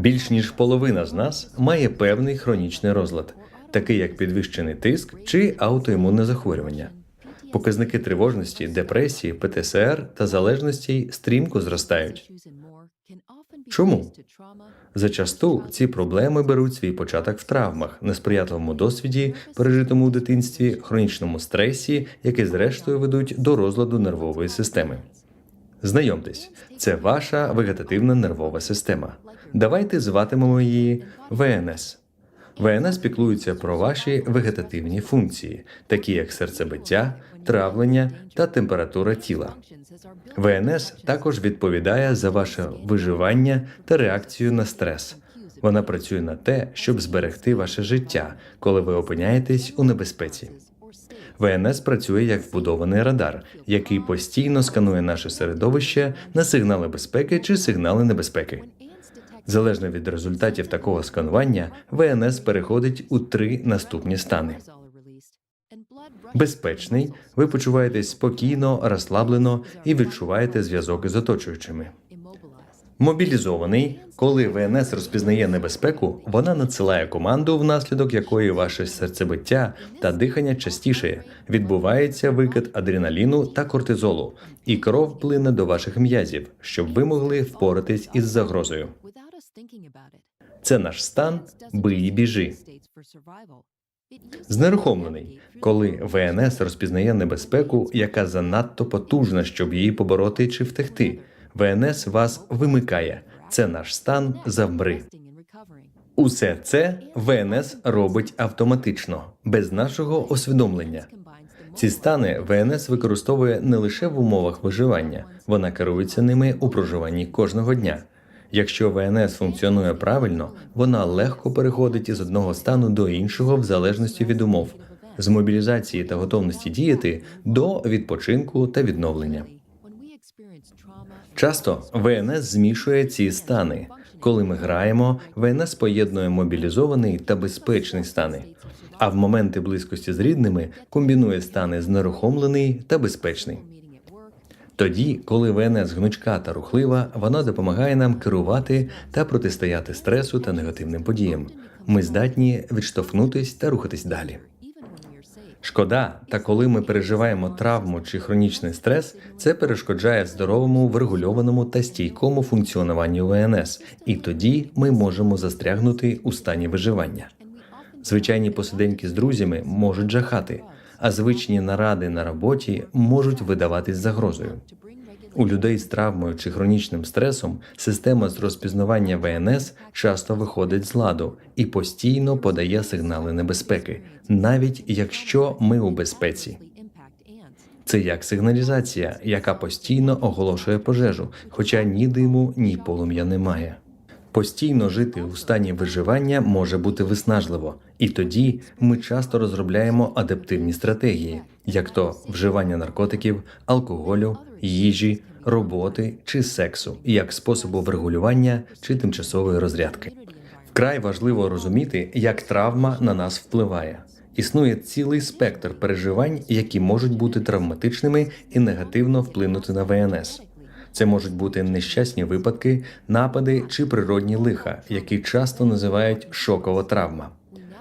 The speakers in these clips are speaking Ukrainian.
Більш ніж половина з нас має певний хронічний розлад, такий як підвищений тиск чи аутоімунне захворювання. Показники тривожності, депресії, ПТСР та залежності стрімко зростають. Чому? Зачасту ці проблеми беруть свій початок в травмах, несприятливому досвіді, пережитому у дитинстві, хронічному стресі, які зрештою ведуть до розладу нервової системи. Знайомтесь, це ваша вегетативна нервова система. Давайте зватимемо її ВНС. ВНС піклується про ваші вегетативні функції, такі як серцебиття, травлення та температура тіла. ВНС також відповідає за ваше виживання та реакцію на стрес. Вона працює на те, щоб зберегти ваше життя, коли ви опиняєтесь у небезпеці. ВНС працює як вбудований радар, який постійно сканує наше середовище на сигнали безпеки чи сигнали небезпеки. Залежно від результатів такого сканування, ВНС переходить у три наступні стани. Безпечний, ви почуваєтесь спокійно, розслаблено і відчуваєте зв'язок із оточуючими. Мобілізований, коли ВНС розпізнає небезпеку, вона надсилає команду, внаслідок якої ваше серцебиття та дихання частіше відбувається викид адреналіну та кортизолу, і кров плине до ваших м'язів, щоб ви могли впоратись із загрозою. Це наш стан бий і біжи. Знерухомлений, коли ВНС розпізнає небезпеку, яка занадто потужна, щоб її побороти чи втекти. ВНС вас вимикає. Це наш стан завмри. Усе це ВНС робить автоматично, без нашого усвідомлення. Ці стани ВНС використовує не лише в умовах виживання, вона керується ними у проживанні кожного дня. Якщо ВНС функціонує правильно, вона легко переходить із одного стану до іншого в залежності від умов, з мобілізації та готовності діяти до відпочинку та відновлення. Часто ВНС змішує ці стани. Коли ми граємо, ВНС поєднує мобілізований та безпечний стани. А в моменти близькості з рідними комбінує стани знерухомлений та безпечний. Тоді, коли ВНС гнучка та рухлива, вона допомагає нам керувати та протистояти стресу та негативним подіям. Ми здатні відштовхнутись та рухатись далі. Шкода, та коли ми переживаємо травму чи хронічний стрес, це перешкоджає здоровому, врегульованому та стійкому функціонуванню ВНС, і тоді ми можемо застрягнути у стані виживання. Звичайні посиденьки з друзями можуть жахати, а звичні наради на роботі можуть видаватись загрозою. У людей з травмою чи хронічним стресом система з розпізнавання ВНС часто виходить з ладу і постійно подає сигнали небезпеки, навіть якщо ми у безпеці. Це як сигналізація, яка постійно оголошує пожежу, хоча ні диму, ні полум'я немає. Постійно жити у стані виживання може бути виснажливо, і тоді ми часто розробляємо адаптивні стратегії, як то вживання наркотиків, алкоголю, їжі, роботи чи сексу, як способу врегулювання чи тимчасової розрядки. Вкрай важливо розуміти, як травма на нас впливає. Існує цілий спектр переживань, які можуть бути травматичними і негативно вплинути на ВНС. Це можуть бути нещасні випадки, напади чи природні лиха, які часто називають шокова травма.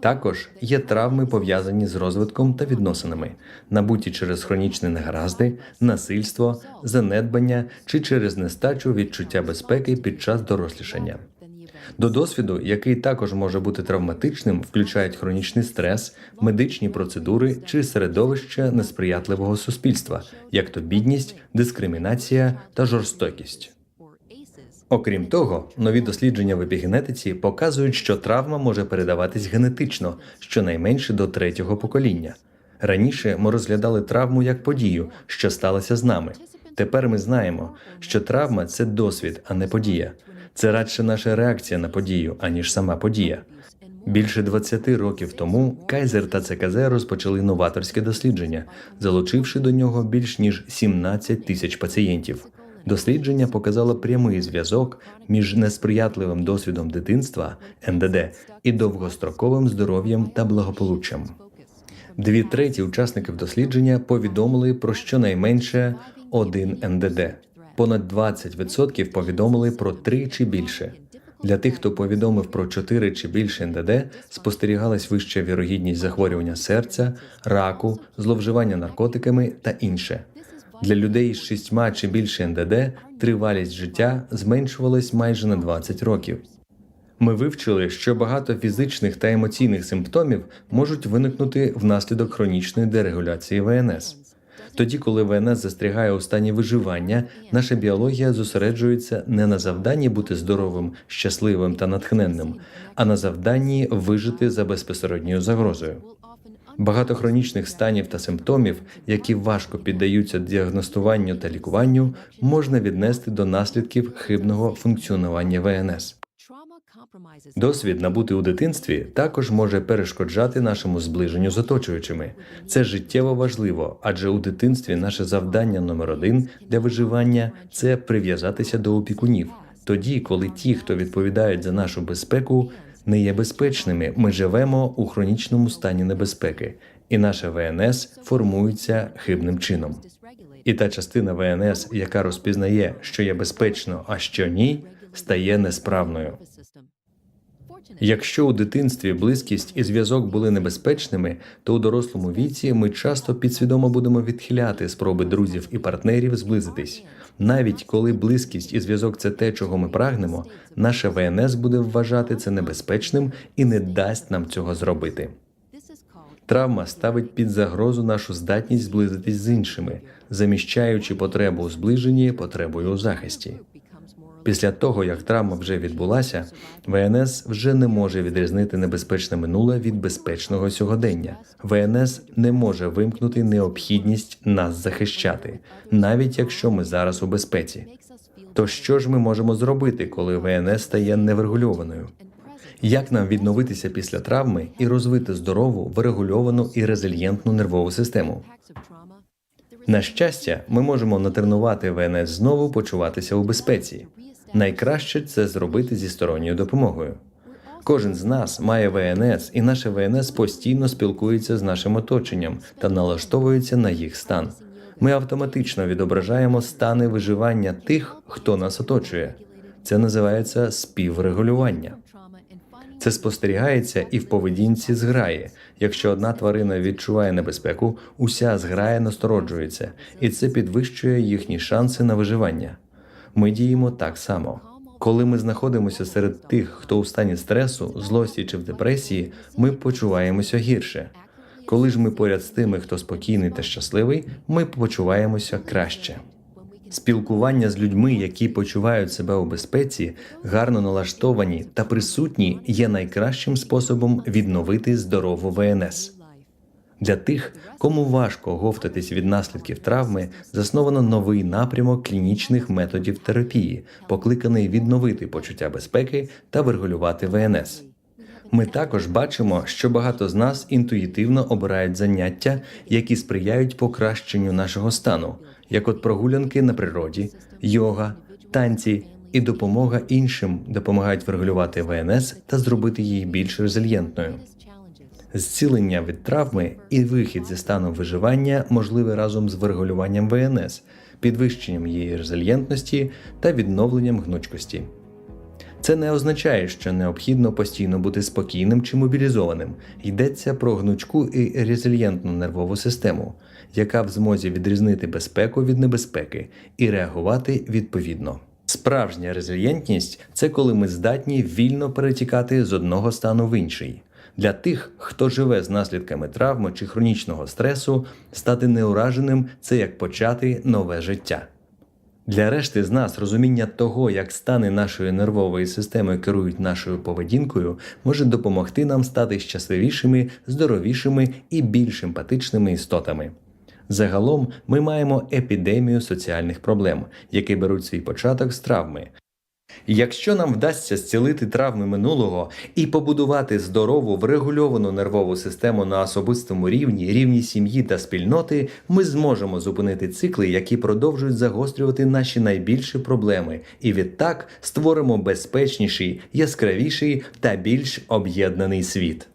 Також є травми, пов'язані з розвитком та відносинами, набуті через хронічні негаразди, насильство, занедбання чи через нестачу відчуття безпеки під час дорослішання. До досвіду, який також може бути травматичним, включають хронічний стрес, медичні процедури чи середовище несприятливого суспільства, як то бідність, дискримінація та жорстокість. Окрім того, нові дослідження в епігенетиці показують, що травма може передаватись генетично, щонайменше до третього покоління. Раніше ми розглядали травму як подію, що сталося з нами. Тепер ми знаємо, що травма це досвід, а не подія. Це радше наша реакція на подію, аніж сама подія. Більше 20 років тому Кайзер та ЦКЗ розпочали новаторське дослідження, залучивши до нього більш ніж 17 тисяч пацієнтів. Дослідження показало прямий зв'язок між несприятливим досвідом дитинства НДД і довгостроковим здоров'ям та благополуччям. Дві треті учасників дослідження повідомили про щонайменше один НДД. Понад 20% повідомили про три чи більше. Для тих, хто повідомив про 4 чи більше НДД, спостерігалась вища вірогідність захворювання серця, раку, зловживання наркотиками та інше. Для людей з шістьма чи більше НДД тривалість життя зменшувалась майже на 20 років. Ми вивчили, що багато фізичних та емоційних симптомів можуть виникнути внаслідок хронічної дерегуляції ВНС. Тоді, коли ВНС застрягає у стані виживання, наша біологія зосереджується не на завданні бути здоровим, щасливим та натхненним, а на завданні вижити за безпосередньою загрозою. Багато хронічних станів та симптомів, які важко піддаються діагностуванню та лікуванню, можна віднести до наслідків хибного функціонування ВНС. Досвід, набутий у дитинстві, також може перешкоджати нашому зближенню з оточуючими. Це життєво важливо, адже у дитинстві наше завдання номер один для виживання це прив'язатися до опікунів. Тоді, коли ті, хто відповідають за нашу безпеку, не є безпечними, ми живемо у хронічному стані небезпеки, і наше ВНС формується хибним чином. І та частина ВНС, яка розпізнає, що є безпечно, а що ні, стає несправною. Якщо у дитинстві близькість і зв'язок були небезпечними, то у дорослому віці ми часто підсвідомо будемо відхиляти спроби друзів і партнерів зблизитись. Навіть коли близькість і зв'язок це те, чого ми прагнемо, наше ВНС буде вважати це небезпечним і не дасть нам цього зробити. Травма ставить під загрозу нашу здатність зблизитись з іншими, заміщаючи потребу у зближенні потребою у захисті. Після того, як травма вже відбулася, ВНС вже не може відрізнити небезпечне минуле від безпечного сьогодення. ВНС не може вимкнути необхідність нас захищати, навіть якщо ми зараз у безпеці. То що ж ми можемо зробити, коли ВНС стає неврегульованою? Як нам відновитися після травми і розвити здорову, врегульовану і резильєнтну нервову систему? На щастя, ми можемо натренувати ВНС знову почуватися у безпеці. Найкраще це зробити зі сторонньою допомогою. Кожен з нас має ВНС, і наше ВНС постійно спілкується з нашим оточенням та налаштовується на їх стан. Ми автоматично відображаємо стани виживання тих, хто нас оточує. Це називається співрегулювання. Це спостерігається і в поведінці зграї. Якщо одна тварина відчуває небезпеку, уся зграя настороджується, і це підвищує їхні шанси на виживання. Ми діємо так само. Коли ми знаходимося серед тих, хто у стані стресу, злості чи в депресії, ми почуваємося гірше. Коли ж ми поряд з тими, хто спокійний та щасливий, ми почуваємося краще. Спілкування з людьми, які почувають себе у безпеці, гарно налаштовані та присутні, є найкращим способом відновити здорову ВНС. Для тих, кому важко говтатись від наслідків травми, засновано новий напрямок клінічних методів терапії, покликаний відновити почуття безпеки та врегулювати ВНС. Ми також бачимо, що багато з нас інтуїтивно обирають заняття, які сприяють покращенню нашого стану, як от прогулянки на природі, йога, танці і допомога іншим допомагають врегулювати ВНС та зробити її більш резильєнтною. Зцілення від травми і вихід зі стану виживання можливе разом з врегулюванням ВНС, підвищенням її резильєнтності та відновленням гнучкості. Це не означає, що необхідно постійно бути спокійним чи мобілізованим. Йдеться про гнучку і резильєнтну нервову систему, яка в змозі відрізнити безпеку від небезпеки і реагувати відповідно. Справжня резильєнтність це коли ми здатні вільно перетікати з одного стану в інший. Для тих, хто живе з наслідками травми чи хронічного стресу, стати неураженим це як почати нове життя. Для решти з нас розуміння того, як стани нашої нервової системи керують нашою поведінкою, може допомогти нам стати щасливішими, здоровішими і більш емпатичними істотами. Загалом ми маємо епідемію соціальних проблем, які беруть свій початок з травми. Якщо нам вдасться зцілити травми минулого і побудувати здорову врегульовану нервову систему на особистому рівні, рівні сім'ї та спільноти, ми зможемо зупинити цикли, які продовжують загострювати наші найбільші проблеми, і відтак створимо безпечніший, яскравіший та більш об'єднаний світ.